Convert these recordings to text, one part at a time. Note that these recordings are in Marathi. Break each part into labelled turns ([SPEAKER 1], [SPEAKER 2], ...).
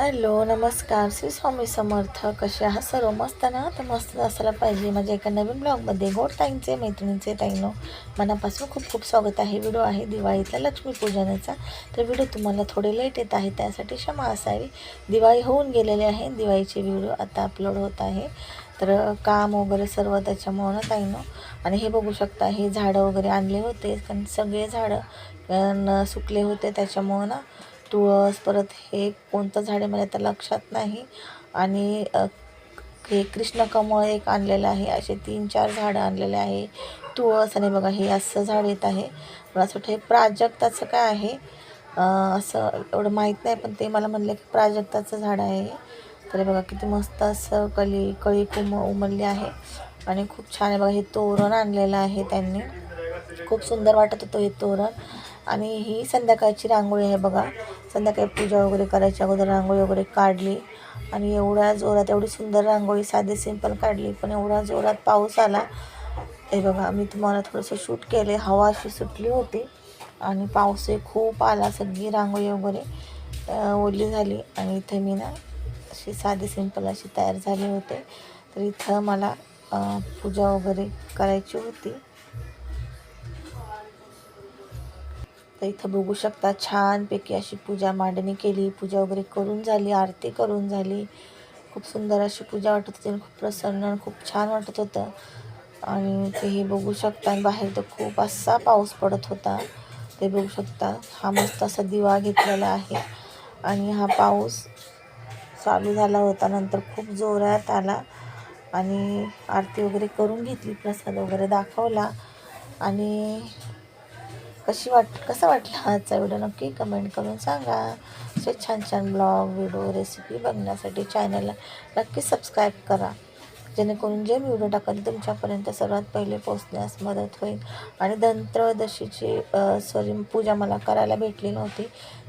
[SPEAKER 1] हॅलो नमस्कार. श्री स्वामी समर्थ. कसे आहात? सर्व मस्त ना? तर मस्त असायला पाहिजे. माझ्या एका नवीन ब्लॉगमध्ये गोड ताईंचे मैत्रिणींचे ताईनो मनापासून खूप खूप स्वागत आहे. व्हिडिओ आहे दिवाळीतला लक्ष्मीपूजनाचा तर व्हिडिओ तुम्हाला थोडे लेट येत आहे त्यासाठी क्षमा असावी. दिवाळी होऊन गेलेली आहे. दिवाळीचे व्हिडिओ आता अपलोड होत आहे. तर काम वगैरे सर्व त्याच्यामुळं ताईनो? आणि हे बघू शकता हे झाडं वगैरे आणले होते. कारण सगळे झाडं सुकले होते त्याच्यामुळं ना तुळस परत हे कोणतं झाड आहे मला तर लक्षात नाही. आणि हे हे कृष्णकमळ एक आणलेलं आहे. असे तीन चार झाडं आणलेले आहे. तुळस आणि बघा हे असं झाड येत आहे. मला असं वाटतं हे प्राजक्ताचं काय आहे? असं एवढं माहीत नाही पण ते मला म्हणलं की प्राजक्ताचं झाड आहे. तर हे बघा किती मस्त असं कली कळी कुम उमलली आहे. आणि खूप छान आहे बघा हे तोरण आणलेलं आहे त्यांनी. खूप सुंदर वाटत होतं हे तोरण. आणि ही संध्याकाळची रांगोळी आहे बघा. संध्याकाळी पूजा वगैरे करायच्या अगोदर रांगोळी वगैरे काढली. आणि एवढ्या जोरात एवढी सुंदर रांगोळी साधी सिंपल काढली. पण एवढा जोरात पाऊस आला. हे बघा मी तुम्हाला थोडंसं शूट केले हवा अशी सुटली होती. आणि पाऊसही खूप आला सगळी रांगोळी वगैरे ओली झाली. आणि इथे मी ना अशी साधी सिंपल अशी तयार झाले होते. तर इथं मला पूजा वगैरे करायची होती. तर इथं बघू शकता छानपैकी अशी पूजा मांडणी केली. पूजा वगैरे करून झाली आरती करून झाली. खूप सुंदर अशी पूजा वाटत होती आणि खूप प्रसन्न आणि खूप छान वाटत होतं. आणि तेही बघू शकता आणि बाहेर तर खूप असा पाऊस पडत होता. ते बघू शकता. हा मस्त असा दिवा घेतलेला आहे. आणि हा पाऊस चालू झाला होता. नंतर खूप जोरात आला आणि आरती वगैरे करून घेतली. प्रसाद वगैरे दाखवला. आणि कशी वाट कसा वाटला आजचा व्हिडिओ नक्की कमेंट करून सांगा. असे छान छान ब्लॉग व्हिडिओ रेसिपी बघण्यासाठी चॅनलला नक्की सबस्क्राईब करा. जेणेकरून जे मी व्हिडिओ टाकते तुमच्यापर्यंत सर्वात पहिले पोचण्यास मदत होईल. आणि धनत्रयोदशीची सॉरी पूजा मला करायला भेटली नव्हती.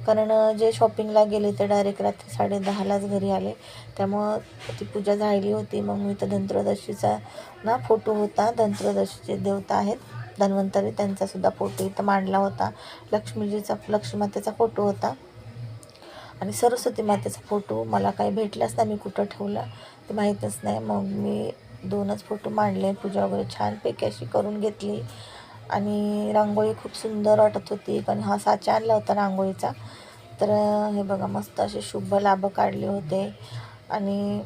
[SPEAKER 1] कारण जे शॉपिंगला गेले ते डायरेक्ट रात्री साडे दहालाच घरी आले. त्यामुळं ती पूजा झाली होती. मग मी तर धनत्रयोदशीचा ना फोटो होता. धनत्रयोदशीचे देवता आहेत. धन्वंतरी त्यांचासुद्धा फोटो इथं मांडला होता. लक्ष्मीजीचा लक्ष्मी मातेचा फोटो होता. आणि सरस्वती मातेचा फोटो मला काही भेटलाच नाही मी कुठं ठेवला ते माहीतच नाही. मग मी दोनच फोटो मांडले पूजा वगैरे छानपैकी अशी करून घेतली. आणि रांगोळी खूप सुंदर वाटत होती. पण हा साचा आणला होता रांगोळीचा. तर हे बघा मस्त असे शुभ लाभ काढले होते. आणि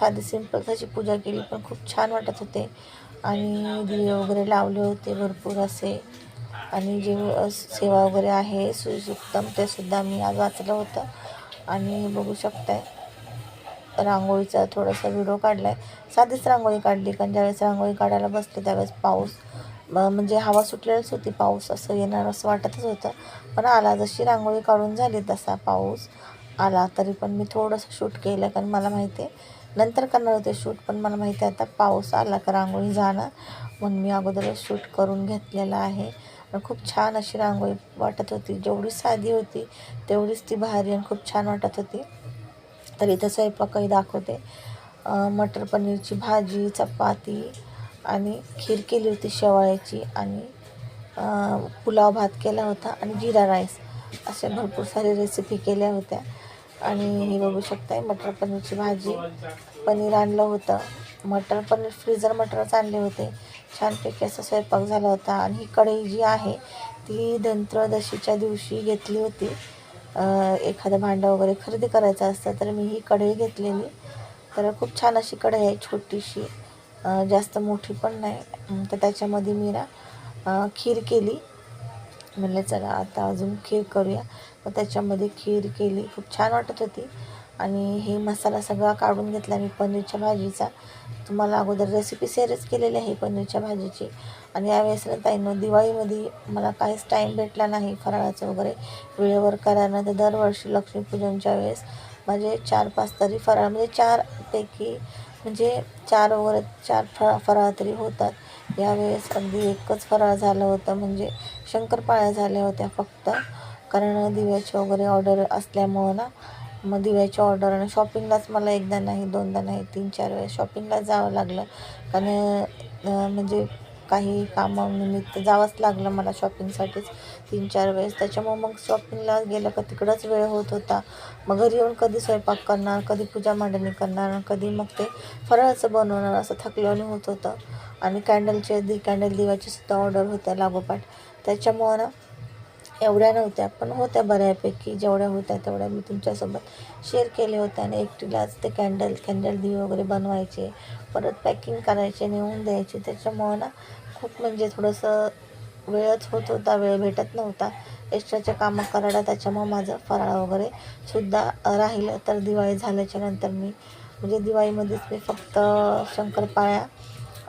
[SPEAKER 1] साधी सिंपल त्याची पूजा केली पण खूप छान वाटत होते. आणि दिवे वगैरे लावले होते भरपूर असे. आणि जे सेवा वगैरे आहे सुसुक्तम ते सुद्धा मी आज वाचलं होतं. आणि बघू शकताय रांगोळीचा थोडासा व्हिडिओ काढला आहे साधीच रांगोळी काढली कारण ज्यावेळेस रांगोळी काढायला बसले त्यावेळेस पाऊस म्हणजे हवा सुटलेलीच होती पाऊस असं येणार असं वाटतच होतं. पण आला जशी रांगोळी काढून झाली तसा पाऊस आला. तरी पण मी थोडंसं शूट केलं कारण मला माहिती आहे नंतर करणार होते शूट पण मला माहिती आहे आता पाऊस आला का रांगोळी जाणार. म्हणून मी अगोदरच शूट करून घेतलेलं आहे. खूप छान अशी रांगोळी वाटत होती. जेवढी साधी होती तेवढीच ती भारी आणि खूप छान वाटत होती. तर इथं स्वयंपाकही दाखवते. मटर पनीरची भाजी चपाती आणि खीर केली होती शेवाळ्याची आणि पुलाव भात केला होता आणि जिरा राईस अशा भरपूर सारे रेसिपी केल्या होत्या. आणि हे बघू शकताय मटर पनीरची भाजी. पनीर आणलं होतं. मटर पनीर फ्रीजर मटरच आणले होते. छानपैकी असा स्वयंपाक झाला होता. आणि ही कढई जी आहे ती धनत्रदशीच्या दिवशी घेतली होती. एखादं भांडं वगैरे खरेदी करायचं असतं तर मी ही कढई घेतलेली. तर खूप छान अशी कढई आहे छोटीशी. जास्त मोठी पण नाही. तर त्याच्यामध्ये मी ना खीर केली. म्हणलं चला आता अजून खीर करूया. मग त्याच्यामध्ये खीर केली. खूप छान वाटत होती. आणि हे मसाला सगळा काढून घेतला मी पनीरच्या भाजीचा. तुम्हाला अगोदर रेसिपी शेअरच केलेली आहे पनीरच्या भाजीची. आणि यावेळेस ताईनं दिवाळीमध्ये मला काहीच टाईम भेटला नाही फराळाचं वगैरे. वेळेवर करायला तर दरवर्षी लक्ष्मीपूजनच्या वेळेस माझे चार पाच तरी फराळ म्हणजे चारपैकी म्हणजे चार वगैरे चार फळा फराळ तरी होतात. यावेळेस अगदी एकच फराळ झालं होतं म्हणजे शंकरपाळ्या झाल्या होत्या फक्त. कारण दिव्याची वगैरे ऑर्डर असल्यामुळं ना मग दिव्याची ऑर्डर आणि शॉपिंगलाच मला एकदा नाही दोनदा नाही तीन चार वेळेस शॉपिंगलाच जावं लागलं. कारण म्हणजे काही कामानिमित्त जावंच लागलं मला शॉपिंगसाठीच तीन चार वेळेस. त्याच्यामुळे मग शॉपिंगला गेलं का तिकडंच वेळ होत होता. मग घरी येऊन कधी स्वयंपाक करणार कधी पूजा मांडणी करणार कधी मग ते फराळाचं बनवणार असं थकल्याने होत होतं. आणि कॅन्डलचे दि कॅन्डल दिवाची सुद्धा ऑर्डर होत्या लागोपाठ. त्याच्यामुळं ना एवढ्या नव्हत्या पण होत्या बऱ्यापैकी. जेवढ्या होत्या तेवढ्या मी तुमच्यासोबत शेअर केले होत्या आणि एकटीलाच ते कॅन्डल कॅन्डल दिवे वगैरे बनवायचे परत पॅकिंग करायचे नेऊन द्यायचे. त्याच्यामुळं ना खूप म्हणजे थोडंसं वेळच होत होता वेळ भेटत नव्हता. एक्स्ट्राचे कामं करायला त्याच्यामुळं माझं फराळ वगैरे सुद्धा राहिलं. तर दिवाळी झाल्याच्यानंतर मी म्हणजे दिवाळीमध्येच मी फक्त शंकरपाळ्या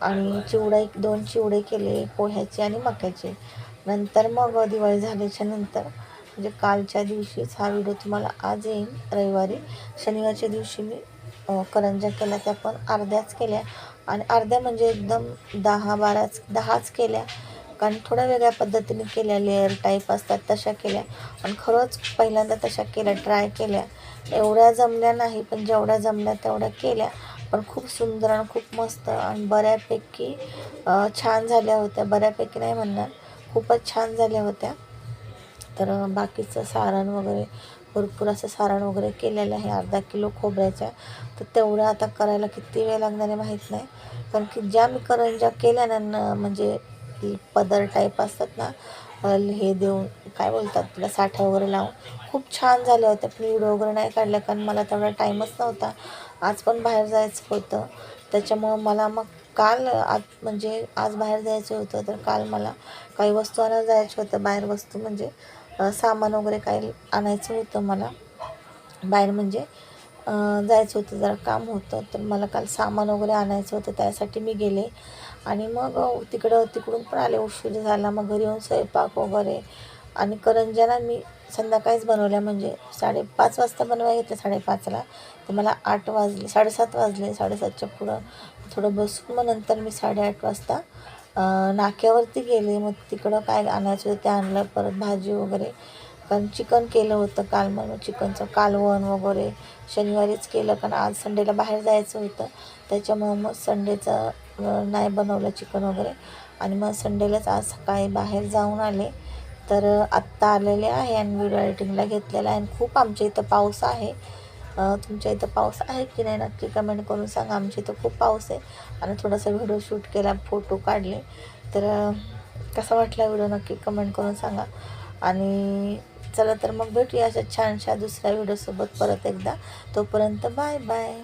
[SPEAKER 1] आणि चिवडा दोन चिवडे केले पोह्याचे आणि मक्याचे. नंतर मग दिवाळी झाल्याच्यानंतर म्हणजे कालच्या दिवशीच हा व्हिडिओ तुम्हाला आज येईल. रविवारी शनिवारच्या दिवशी मी करंजा करंज्या केल्या त्या पण अर्ध्याच केल्या. आणि अर्ध्या म्हणजे एकदम दहा बाराच दहाच केल्या. कारण थोड्या वेगळ्या पद्धतीने केल्या लेअर टाईप असतात तशा केल्या. आणि खरंच पहिल्यांदा तशा केल्या ट्राय केल्या. एवढ्या जमल्या नाही पण जेवढ्या जमल्या तेवढ्या केल्या. पण खूप सुंदर आणि खूप मस्त आणि बऱ्यापैकी छान झाल्या होत्या. बऱ्यापैकी नाही म्हणणार. खूपच छान झाल्या होत्या. तर बाकीचं सारण वगैरे भरपूर असं सारण वगैरे केलेलं आहे. अर्धा किलो खोबऱ्याच्या तर तेवढं आता करायला किती वेळ लागणार आहे माहीत नाही. कारण की ज्या मी करंज्या केल्या ना म्हणजे पदर टाईप असतात ना हे देऊन काय बोलतात तुला साठा वगैरे लावून खूप छान झाल्या होत्या. पण व्हिडिओ वगैरे नाही काढल्या कारण मला तेवढा टाईमच नव्हता. आज पण बाहेर जायचं होतं. त्याच्यामुळं मला मग काल आज म्हणजे आज बाहेर जायचं होतं तर काल मला काही वस्तू आणायला जायचं होतं. बाहेर वस्तू म्हणजे सामान वगैरे काही आणायचं होतं मला. बाहेर म्हणजे जायचं होतं जरा काम होतं तर मला काल सामान वगैरे आणायचं होतं त्यासाठी मी गेले. आणि मग तिकडं तिकडून पण आले उशीर झाला. मग घरी येऊन स्वयंपाक वगैरे आणि करंज्याला मी संध्याकाळीच बनवल्या म्हणजे साडेपाच वाजता बनवायला घेतलं साडेपाचला. तर मला आठ वाजले साडेसात वाजले साडेसातच्या पुढं थोडं बसून मग नंतर मी साडेआठ वाजता नाक्यावरती गेले. मग तिकडं काय आणायचं होतं ते आणलं परत भाजी वगैरे. कारण चिकन केलं होतं काल मग चिकनचं कालवण वगैरे शनिवारीच केलं. कारण आज संडेला बाहेर जायचं होतं. त्याच्यामुळं मग संडेचं नाही बनवलं चिकन वगैरे. आणि मग संडेलाच आज सकाळी बाहेर जाऊन आले. तर आत्ता आलेले आहे आणि व्हिडिओ एडिटिंगला घेतलेला आहे. आणि खूप आमच्या इथं पाऊस आहे. तुमच्या इथं पाऊस आहे की नाही नक्की कमेंट करून सांगा. आमच्या इथं खूप पाऊस आहे. आणि थोडासा व्हिडिओ शूट केला फोटो काढले. तर कसा वाटला व्हिडिओ नक्की कमेंट करून सांगा. आणि चला तर मग भेटूया अशा छानशा दुसऱ्या व्हिडिओसोबत परत एकदा. तोपर्यंत बाय बाय